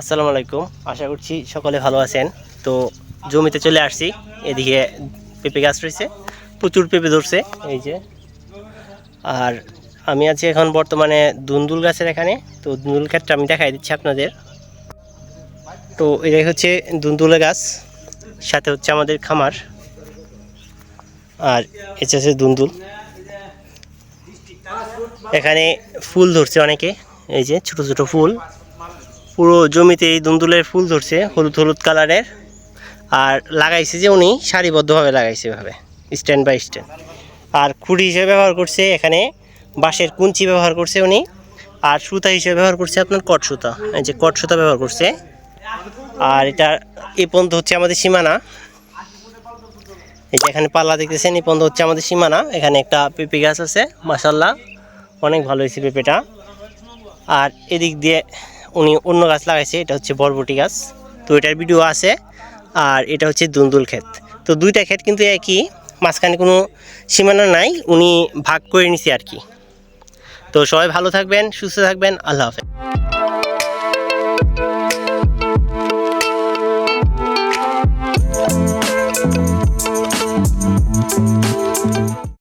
আসসালামু আলাইকুম। আশা করছি সকলে ভালো আছেন। তো জমিতে চলে আসছি। এদিকে পেঁপে গাছ রয়েছে। প্রচুর পেঁপে ধরছে। এই যে। আর আমি আছি এখন বর্তমানে দুন্দুল গাছের এখানে। তো দুন্দুল ক্ষেতটা আমি দেখাই দিচ্ছি আপনাদের। তো এটাই হচ্ছে দুন্দুল গাছ। সাথে হচ্ছে আমাদের খামার। আর এটা হচ্ছে দুন্দুল। এখানে ফুল ধরছে অনেকে। এই যে ছোট ছোট ফুল। পুরো জমিতে এই দুন্দুলের ফুল ধরছে, হলুদ হলুদ কালারের। আর লাগাইছে যে উনি সারিবদ্ধভাবে লাগাইছে এভাবে, স্ট্যান্ড বাই স্ট্যান্ড। আর খুঁড়ি হিসেবে ব্যবহার করছে এখানে, বাঁশের কুঞ্চি ব্যবহার করছে উনি। আর সুতা হিসেবে ব্যবহার করছে আপনার কট সুতা, এই যে কট সুতা ব্যবহার করছে। আর এটা, এ পর্যন্ত হচ্ছে আমাদের সীমানা। এই যে এখানে পাল্লা দেখতেছেন এই পর্যন্ত হচ্ছে আমাদের সীমানা। এখানে একটা পেঁপে গাছ আছে মাসাল্লাহ অনেক ভালো হয়েছে পেঁপেটা। আর এদিক দিয়ে উনি অন্য গাছ লাগাইছে, এটা হচ্ছে বরবটি গাছ। তো এটার ভিডিও আছে, আর এটা হচ্ছে দুন্দুল ক্ষেত। তো দুইটা ক্ষেত কিন্তু একই, মাঝখানে কোনো সীমানা নাই, উনি ভাগ করে নিছে আর কি। তো সবাই ভালো থাকবেন, সুস্থ থাকবেন, আল্লাহ হাফেজ।